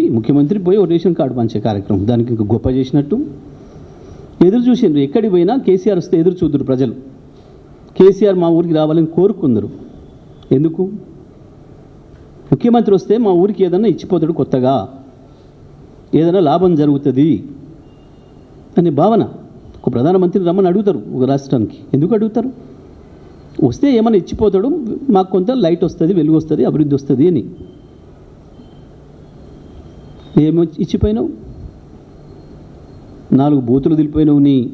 ముఖ్యమంత్రి పోయి ఓ ration card పంచే కార్యక్రమం. దానికి ఇంకా గొప్ప చేసినట్టు. ఎదురు చూసిండ్రు. ఎక్కడికి పోయినా కేసీఆర్ వస్తే ఎదురు చూద్దరు ప్రజలు. కేసీఆర్ మా ఊరికి రావాలని కోరుకుందరు. ఎందుకు? ముఖ్యమంత్రి వస్తే మా ఊరికి ఏదన్నా ఇచ్చిపోతాడు కొత్తగా. ఏదైనా లాభం జరుగుతుంది అనే భావన ఒక ప్రధానమంత్రి రమ్మని అడుగుతారు ఒక రాష్ట్రానికి. ఎందుకు అడుగుతారు? వస్తే ఏమైనా ఇచ్చిపోతాడు మాకు కొంత లైట్ వస్తుంది వెలుగు వస్తుంది అభివృద్ధి వస్తుంది అని. ఏమో ఇచ్చిపోయినావు? నాలుగు బూతులు దిలిపోయినావు నీ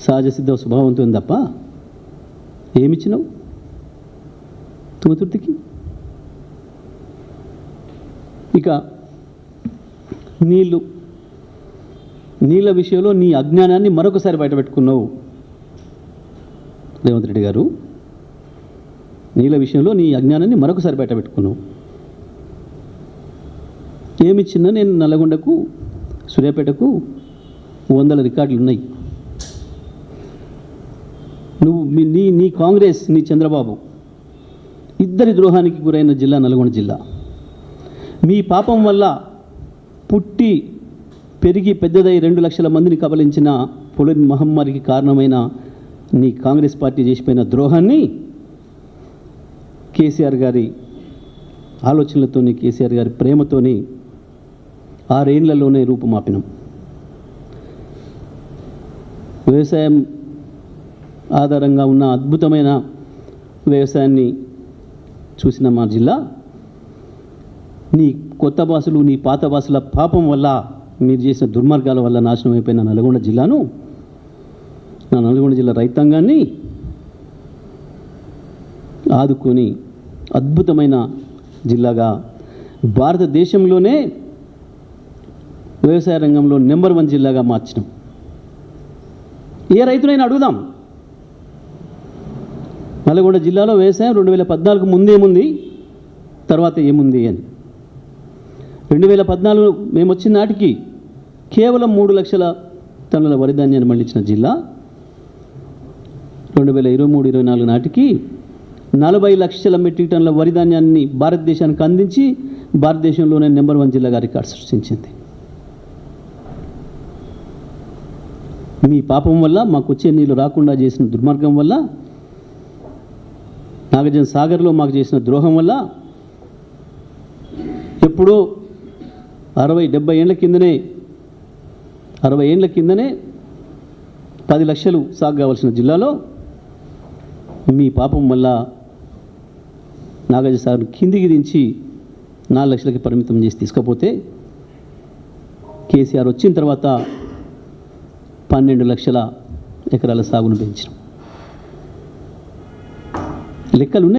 సహజ సిద్ధ స్వభావంతో తప్ప? ఏమిచ్చినావు? తుమతుర్తికి ఇక నీళ్ళు. నీళ్ళ విషయంలో నీ అజ్ఞానాన్ని మరొకసారి బయటపెట్టుకున్నావు రేవంత్ రెడ్డి గారు నీళ్ళ విషయంలో నీ అజ్ఞానాన్ని మరొకసారి బయటపెట్టుకున్నావు ఏమిచ్చినా నేను నల్లగొండకు సూర్యాపేటకు వందల రికార్డులు ఉన్నాయి నువ్వు మీ నీ నీ కాంగ్రెస్ నీ చంద్రబాబు ఇద్దరి ద్రోహానికి గురైన జిల్లా నల్గొండ జిల్లా. మీ పాపం వల్ల పుట్టి పెరిగి పెద్దదై రెండు లక్షల మందిని కబలించిన పొలిన్ మహమ్మారికి కారణమైన నీ కాంగ్రెస్ పార్టీ చేసిపోయిన ద్రోహాన్ని కేసీఆర్ గారి ఆలోచనలతోని కేసీఆర్ గారి ప్రేమతోని ఆరేళ్ళలోనే రూపుమాపినం. వ్యవసాయం ఆధారంగా ఉన్న అద్భుతమైన వ్యవసాయాన్ని చూసిన మా జిల్లా నీ కొత్త భాషలు నీ పాత భాషల పాపం వల్ల మీరు చేసిన దుర్మార్గాల వల్ల నాశనం అయిపోయిన నల్గొండ జిల్లాను నా నల్గొండ జిల్లా రైతాంగాన్ని ఆదుకొని అద్భుతమైన జిల్లాగా భారతదేశంలోనే వ్యవసాయ రంగంలో నెంబర్ వన్ జిల్లాగా మార్చినాం ఏ రైతునైనా అడుగుదాం. నల్గొండ జిల్లాలో వ్యవసాయం రెండు వేల పద్నాలుగు ముందేముంది తర్వాత ఏముంది అని. రెండు వేల పద్నాలుగు మేము వచ్చిన నాటికి కేవలం మూడు లక్షల టన్నుల వరి ధాన్యాన్ని జిల్లా. రెండు వేల ఇరవై మూడు ఇరవై నాలుగు నాటికి నలభై లక్షల మెట్రిక్ టన్నుల వరి ధాన్యాన్ని భారతదేశానికి అందించి భారతదేశంలోనే నెంబర్ వన్ జిల్లాగా రికార్డు సృష్టించింది. మీ పాపం వల్ల మాకు వచ్చే నీళ్ళు రాకుండా చేసిన దుర్మార్గం వల్ల నాగార్జున సాగర్లో మాకు చేసిన ద్రోహం వల్ల ఎప్పుడో అరవై డెబ్బై ఏళ్ళ కిందనే అరవై ఏళ్ళ కిందనే పది లక్షలు సాగు కావాల్సిన జిల్లాలో మీ పాపం వల్ల నాగార్జున సాగర్ కిందికి దించి నాలుగు లక్షలకి పరిమితం చేసి తీసుకపోతే కేసీఆర్ వచ్చిన తర్వాత పన్నెండు లక్షల ఎకరాల సాగును పెంచినాం. లెక్కలు ఉన్నాయి